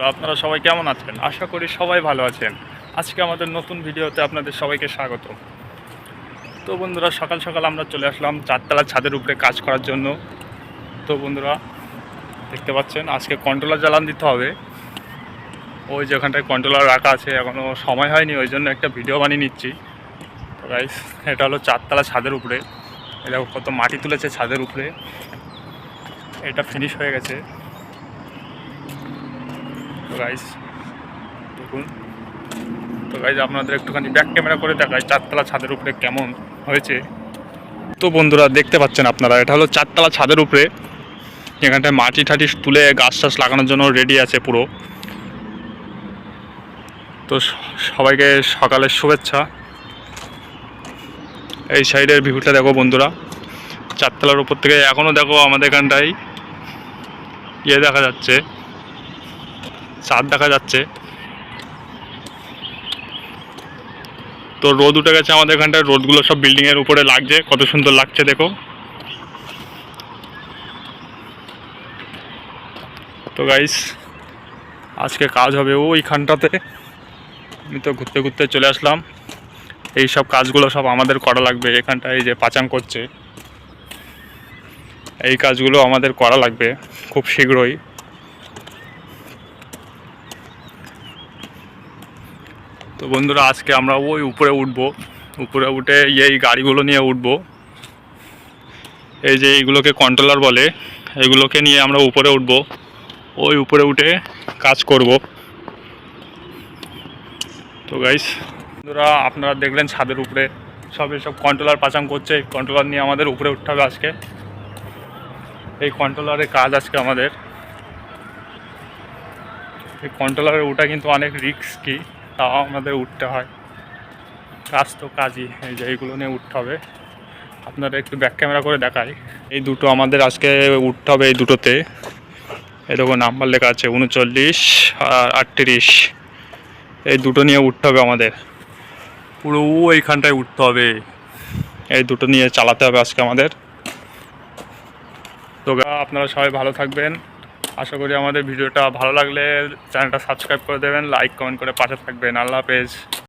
বন্ধুরা আপনারা সবাই কেমন আছেন? আশা করি সবাই ভালো আছেন। আজকে আমাদের নতুন ভিডিওতে আপনাদের সবাইকে স্বাগত। তো বন্ধুরা, সকাল সকাল আমরা চলে আসলাম চারতলা ছাদের উপরে কাজ করার জন্য। তো বন্ধুরা, দেখতে পাচ্ছেন, আজকে কন্ট্রোলার জ্বালান দিতে হবে। ওই যেখানটায় কন্ট্রোলার রাখা আছে এখনও সময় হয়নি, ওই জন্য একটা ভিডিও বানিয়ে নিচ্ছি। তো গাইস এটা হলো চারতলা ছাদের উপরে। এটা কত মাটি তুলেছে ছাদের উপরে। এটা ফিনিশ হয়ে গেছে। তো গাইস দেখুন। তো গাইজ আপনাদের একটুখানি ব্যাক ক্যামেরা করে দেখায় চারতলা ছাদের উপরে কেমন হয়েছে। তো বন্ধুরা, দেখতে পাচ্ছেন আপনারা, এটা হলো চারতলা ছাদের উপরে। এখানটায় মাটি ঠাটি তুলে গাছ টাছ লাগানোর জন্য রেডি আছে পুরো। তো সবাইকে সকালের শুভেচ্ছা। এই সাইডের ভিউটা দেখো বন্ধুরা। চারতলার উপর থেকে এখনও দেখো আমাদের এখানটায়। ইয়ে দেখা যাচ্ছে। চাঁদ দেখা যাচ্ছে। তো রোদ উঠে গেছে আমাদের এখানটায়। রোদগুলো সব বিল্ডিংয়ের উপরে লাগছে। কত সুন্দর লাগছে দেখো। তো গাইস আজকে কাজ হবে ওইখানটাতে আমি তো ঘুরতে ঘুরতে চলে আসলাম। এই সব কাজগুলো সব আমাদের করা লাগবে এখানটায়, এই যে পাচাং করছে। এই কাজগুলো আমাদের করা লাগবে খুব শীঘ্রই। তো বন্ধুরা, আজকে আমরা ওই উপরে উঠবো। উপরে উঠে এই গাড়িগুলো নিয়ে উঠবো। এই যে এইগুলোকে কন্ট্রোলার বলে এইগুলোকে নিয়ে আমরা উপরে উঠবো। ওই উপরে উঠে কাজ করব। তো গাইস বন্ধুরা, আপনারা দেখলেন ছাদের উপরে। সব এসব কন্ট্রোলার পাচাং করছে। এই কন্ট্রোলার নিয়ে আমাদের উপরে উঠতে হবে আজকে। এই কন্ট্রোলারের কাজ আজকে আমাদের। এই কন্ট্রোলারে ওঠা কিন্তু অনেক রিস্কি তাও আমাদের উঠতে হয়। কাজ তো কাজই এই যে এইগুলো নিয়ে উঠতে হবে। আপনারা একটু ব্যাক ক্যামেরা করে দেখাই। এই দুটো আমাদের আজকে উঠতে হবে এই দুটোতে। এই দেখো নাম্বার লেখা আছে উনচল্লিশ আর আটত্রিশ। এই দুটো নিয়ে উঠতে হবে আমাদের। পুরো এইখানটায় উঠতে হবে। এই দুটো নিয়ে চালাতে হবে আজকে আমাদের। তো আপনারা সবাই ভালো থাকবেন। আশা করি আমাদের ভিডিওটা ভালো লাগলে চ্যানেলটা সাবস্ক্রাইব করে দেবেন লাইক কমেন্ট করে পাশে থাকবেন। আল্লাহ হাফেজ।